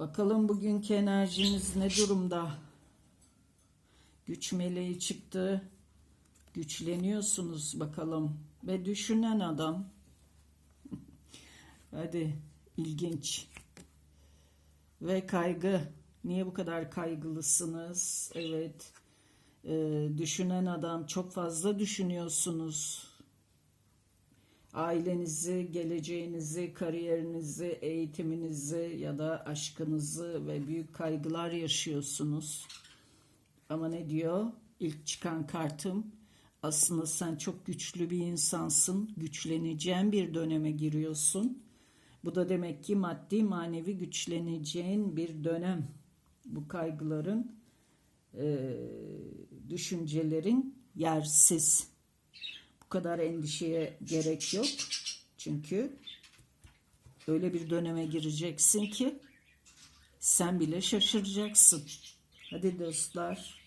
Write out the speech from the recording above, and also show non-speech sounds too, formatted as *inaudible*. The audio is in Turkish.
Bakalım bugünkü enerjiniz ne durumda? Güç meleği çıktı. Güçleniyorsunuz bakalım. Ve düşünen adam. *laughs* Hadi ilginç. Ve kaygı. Niye bu kadar kaygılısınız? Evet. Ee, düşünen adam çok fazla düşünüyorsunuz. Ailenizi, geleceğinizi, kariyerinizi, eğitiminizi ya da aşkınızı ve büyük kaygılar yaşıyorsunuz. Ama ne diyor? İlk çıkan kartım aslında sen çok güçlü bir insansın. Güçleneceğin bir döneme giriyorsun. Bu da demek ki maddi manevi güçleneceğin bir dönem. Bu kaygıların, düşüncelerin yersiz. Kadar endişeye gerek yok. Çünkü öyle bir döneme gireceksin ki sen bile şaşıracaksın. Hadi dostlar.